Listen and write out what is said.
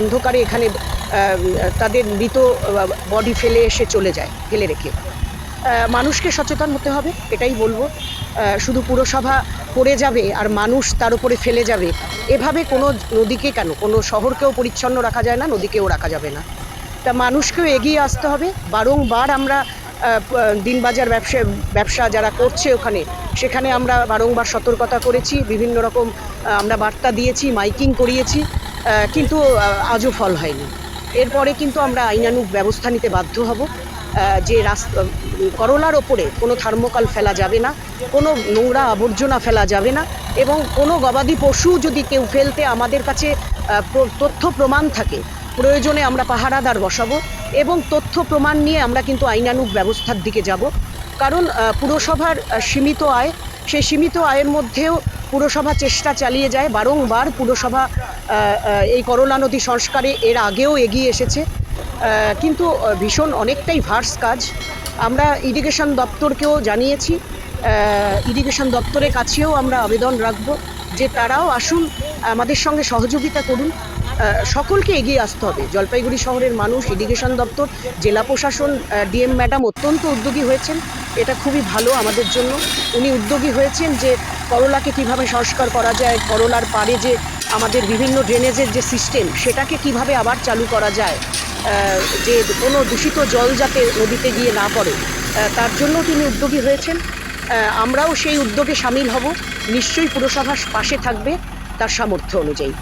অন্ধকারে এখানে তাদের মৃত বডি ফেলে এসে চলে যায় ফেলে রেখে। মানুষকে সচেতন হতে হবে, এটাই বলব। শুধু পুরসভা করে যাবে আর মানুষ তার উপরে ফেলে যাবে, এভাবে কোনো নদীকে কেন? কোনো শহরকেও পরিচ্ছন্ন রাখা যায় না, নদীকেও রাখা যাবে না। তা মানুষকেও এগিয়ে আসতে হবে। বারংবার আমরা দিনবাজার ব্যবসা ব্যবসা যারা করছে ওখানে, সেখানে আমরা বারংবার সতর্কতা করেছি। বিভিন্ন রকম আমরা বার্তা দিয়েছি, মাইকিং করিয়েছি। কিন্তু আজও ফল হয়নি। এরপরে কিন্তু আমরা আইনানুগ ব্যবস্থা নিতে বাধ্য হব। যে রাস্তা করলার ওপরে কোনো থার্মোকল ফেলা যাবে না, কোনো নোংরা আবর্জনা ফেলা যাবে না, এবং কোনো গবাদি পশু যদি কেউ ফেলতে আমাদের কাছে তথ্য প্রমাণ থাকে, প্রয়োজনে আমরা পাহারাদার বসাবো এবং তথ্য প্রমাণ নিয়ে আমরা কিন্তু আইনানুগ ব্যবস্থার দিকে যাব। কারণ পুরসভার সীমিত আয়, সেই সীমিত আয়ের মধ্যেও পুরসভা চেষ্টা চালিয়ে যায়, বারংবার পুরসভা এই করলা নদী সংস্কারে এর আগেও এগিয়ে এসেছে। কিন্তু ভীষণ অনেকটাই ভার্স কাজ। আমরা ইরিগেশন দপ্তরকেও জানিয়েছি। ইরিগেশন দপ্তরের কাছেও আমরা আবেদন রাখব যে তারাও আসুন, আমাদের সঙ্গে সহযোগিতা করুন। সকলকে এগিয়ে আসতে হবে। জলপাইগুড়ি শহরের মানুষ, ইরিগেশন দপ্তর, জেলা প্রশাসন ডিএম ম্যাডাম অত্যন্ত উদ্যোগী হয়েছেন। এটা খুবই ভালো আমাদের জন্য। উনি উদ্যোগী হয়েছেন যে করলাকে কীভাবে সংস্কার করা যায় করলার পারে যে আমাদের বিভিন্ন ড্রেনেজের যে সিস্টেম সেটাকে কীভাবে আবার চালু করা যায় যে কোনো দূষিত জল যাতে নদীতে গিয়ে না পড়ে তার জন্য তিনি উদ্যোগী হয়েছেন। আমরাও সেই উদ্যোগে সামিল হব। নিশ্চয়ই পুরসভার পাশে থাকবে তার সামর্থ্য অনুযায়ী।